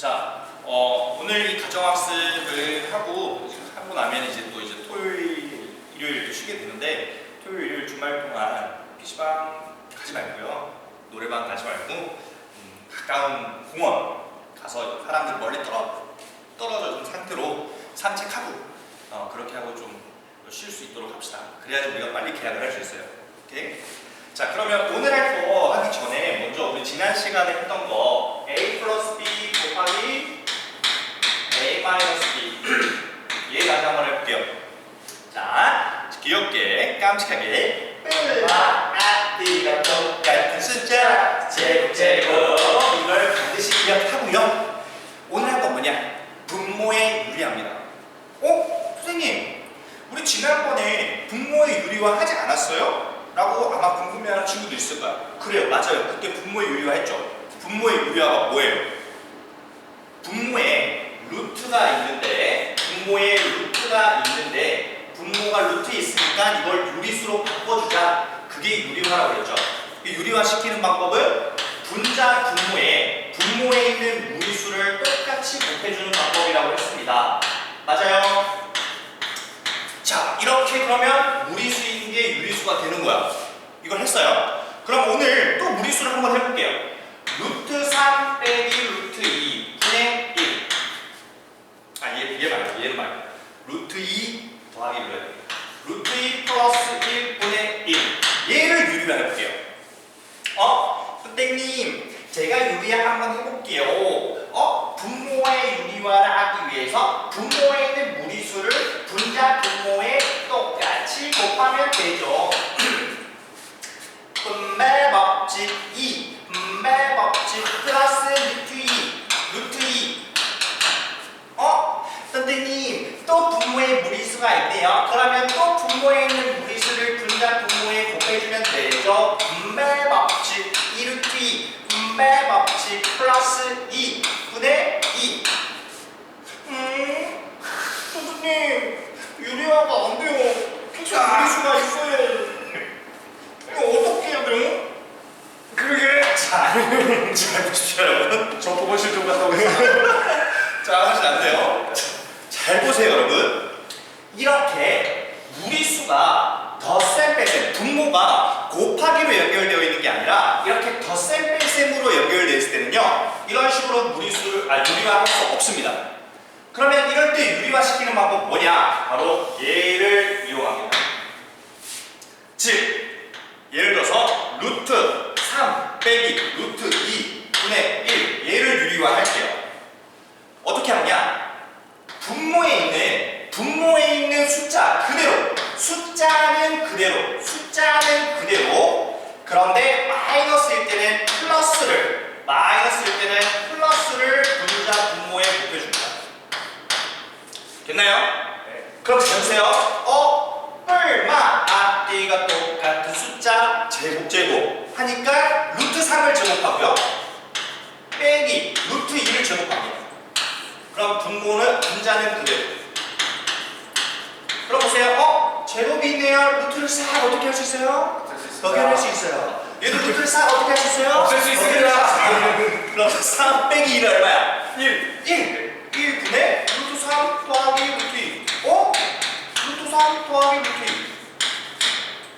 자, 어, 오늘 이 가정학습을 하고 하고 나면 이제 또 이제 토요일, 일요일 또 쉬게 되는데 토요일, 일요일 주말 동안 PC방 가지 말고요. 노래방 가지 말고 음, 가까운 공원 가서 사람들 멀리 떨어, 떨어져 준 상태로 산책하고 어, 그렇게 하고 좀 쉴 수 있도록 합시다. 그래야지 우리가 빨리 계약을 할 수 있어요. 오케이? 자 그러면 오늘 할 거 하기 전에 먼저 우리 지난 시간에 했던 거 a 플러스 b 곱하기 a 마이너스 b 얘 다시 한번 해볼게요 자 귀엽게 깜찍하게 와 앞뒤가 똑같은 숫자 제곱 제곱 이걸 반드시 기억하고요 오늘 할 건 뭐냐 분모의 유리합니다 어? 선생님 우리 지난번에 분모의 유리화 하지 않았어요? 라고 아마 궁금해하는 친구도 있을 거야. 그래요, 맞아요. 그때 분모의 유리화 했죠. 분모의 유리화가 뭐예요? 분모에 루트가 있는데 분모에 루트가 있는데 분모가 루트에 있으니까 이걸 유리수로 바꿔주자. 그게 유리화라고 그랬죠. 이 유리화 시키는 방법은 분자 분모에 분모에 있는 무리수를 똑같이 곱해주는 방법이라고 했습니다. 맞아요. 자, 이렇게 그러면 무리수인 게 유리수가 되는 거야. 이걸 했어요. 그럼 오늘 또 무리수를 한번 해볼게요. 루트 3 빼기 루트 2 분의 1. 아, 얘, 얘 말고, 얘는 말고. 루트 2 더하기 뭐야? 루트 2 플러스 1 분의 1. 얘를 유리화 해볼게요. 어? 선생님, 제가 유리화 한번 해볼게요. 어? 분모의 유리화를 하기 위해서 분모에 있는 무리수를 분자 분모에 똑같이 곱하면 되죠. 분배 법칙 2, 분배 법칙 플러스 루트 2, 루트 2. 어? 선생님, 또 분모에 무리수가 있네요. 그러면 또 분모에 있는 무리수를 분자 분모에 곱해주면 되죠. 분배 법칙 2 루트 2, 분배 법칙 플러스 2 분의 2. 음, 선생님, 유리화가 안 돼요. 계속 무리수가 있어요. 이거 어떻게 해야 돼요? 그러게. 자, 잘 보십시오, 여러분. 저 보건실 좀 갔다 오겠습니다. 자, 사실 안 돼요. 잘 보세요, 여러분. 이렇게 무리수가 덧셈 뺄셈, 분모가 곱하기로 연결되어 있는 게 아니라 이렇게 덧셈 뺄셈 으로 연결되어 있을 때는요, 이런 식으로 무리수를, 아, 유리화할 수 없습니다. 그러면 이럴 때 유리화 시키는 방법 뭐냐? 바로 얘를 이용합니다. 즉, 예를 들어서 루트 3 빼기 루트 2 분의 1 얘를 유리화 할게요. 어떻게 하느냐? 분모에 있는 분모에 있는 숫자 그대로 숫자는 그대로 숫자는 그대로 그런데 마이너스일 때는 플러스를 마이너스일 때는 플러스를 분자 분모에 곱해줍니다. 됐나요? 그럼 잘 보세요. 어? 얼마? 앞뒤가 똑같은 숫자 제곱 제곱 하니까 루트 3을 제곱하고요. 빼기 루트 2를 제곱합니다. 그럼 분모는 분자는 그대로. 그럼 보세요. 어? 제곱이 있네요. 루트를 싹 어떻게 할 수 있어요? 벗겨낼 수 있어요. 루트를 싹 어떻게 할 수 있어요? 없앨 수 있습니다. 벗겨낼 수 있어요. 그럼 3 빼기 1은 얼마야? 1. 1. 1 분의 루트 3 더하기 루트 2. 어? 루트 3 더하기 루트 2.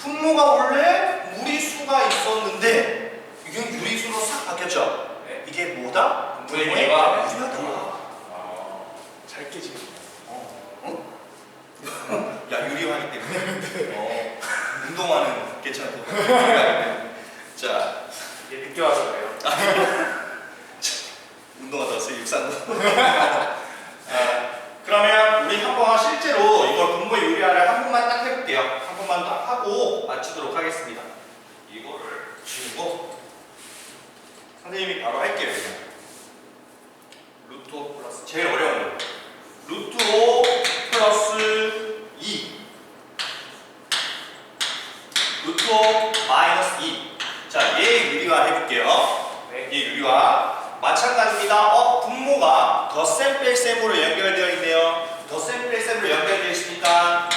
분모가 원래 무리수가 있었는데 이게 유리수로 싹 바뀌었죠? 네. 이게 뭐다? 분모의 분모의 유리화. 유리화다. 잘 깨지네. 어? 야 유리화기 때문에 어, 운동화는 괜찮고 자. 이게 늦게 와서 그래요. 운동화 넣었어요 육상도 아, 그러면 우리 한번 실제로 이걸 분모의 유리화를 한 번만 딱 해볼게요. 한 번만 딱 하고 마치도록 하겠습니다. 이거를 지우고 선생님이 바로 할게요 그냥 루트 5 플러스 제일 어려운 거 루트 5 플러스 2 루트 5 마이너스 2 자, 얘 유리화 해볼게요 네. 이 유리화 마찬가지입니다. 어, 분모가 덧셈 뺄셈으로 연결되어 있네요. 덧셈 뺄셈으로 연결되어 있으니까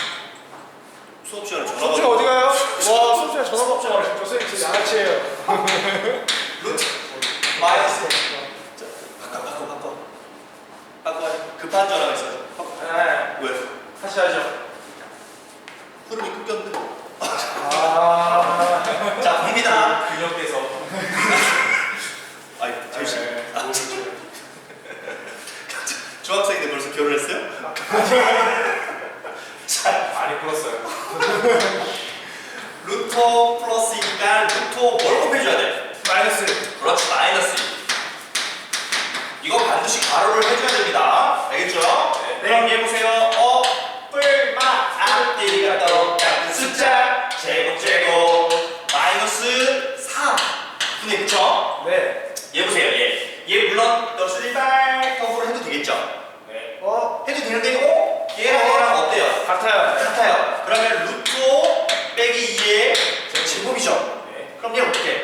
수업 시간에 전화가 수업시 어디 가요? 와, 수업 수업시에 전화 받고. 교수님 진짜 양아치예요. 루트 마이너스 자, 바꿔 바꿔 바꿔 루트 한 줄알고 있어. 네. 왜? 다시 하죠. 흐름이 끊겼는데. 아. 자, 봅니다. 근육에서. 아이, 잠시. 네, 아, 모르죠. 중학생인데 벌써 결혼했어요? 자, 많이 풀었어요. 루터 플러스니까 루터 뭘 곱해줘야 돼? 마이너스. 그렇지, 마이너스. 이거 반드시 가로를 해줘야 됩니다. 알겠죠? 네. 그럼 얘 보세요. 어, 뿔마 앞뒤가 똑같은 숫자 제곱 제곱 마이너스 4 분의 그쵸? 네. 얘 보세요. 얘. 얘 물론 너 쓰리발 터프로 해도 되겠죠? 네. 어? 해도 되는데 어? 얘랑 얘랑 어때요? 같아요. 같아요. 그러면 루트 5 빼기 2의 제곱이죠. 네. 그럼 얘 어떻게?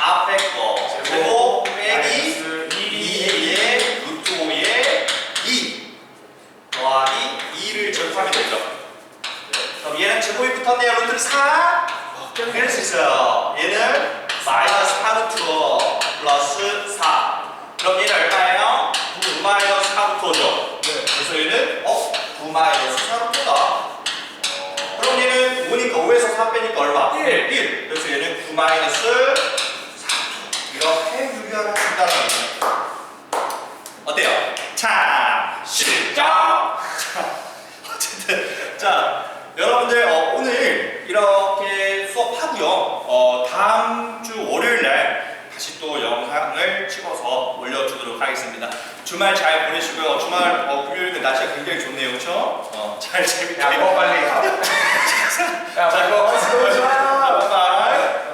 앞에 거 제곱 빼기 마이너스 2의 루트 5의 2 더하기 2를 제곱하면 되죠. 그럼 얘는 제곱이 붙었네요. 루트 4 빼낼 수 있어요. 얘는 마이너스 4 루트 5 플러스 4 그럼 얘는 얼마예요? 9 마이너스 4 루트 5죠. 네. 그래서 얘는 어? 9 마이너스 4 루트다. 그럼 얘는 5니까 5에서 4 빼니까 얼마? 일. 1. 그래서 얘는 9 마이너스 4 이렇게 유리하게 한다는 거예요. 어때요? 참 실점. 자, 어쨌든 자 여러분들 어, 오늘 이렇게 수업하고요. 어, 다음 주 월요일 날 다시 또 영상을 올려주도록 하겠습니다. 주말 잘 보내시고요. 주말 어, 금요일은 날씨가 굉장히 좋네요, 그렇죠? 어, 잘 재밌게. 야, 뭐 빨리. 야, 자, 빨리. 바이바이.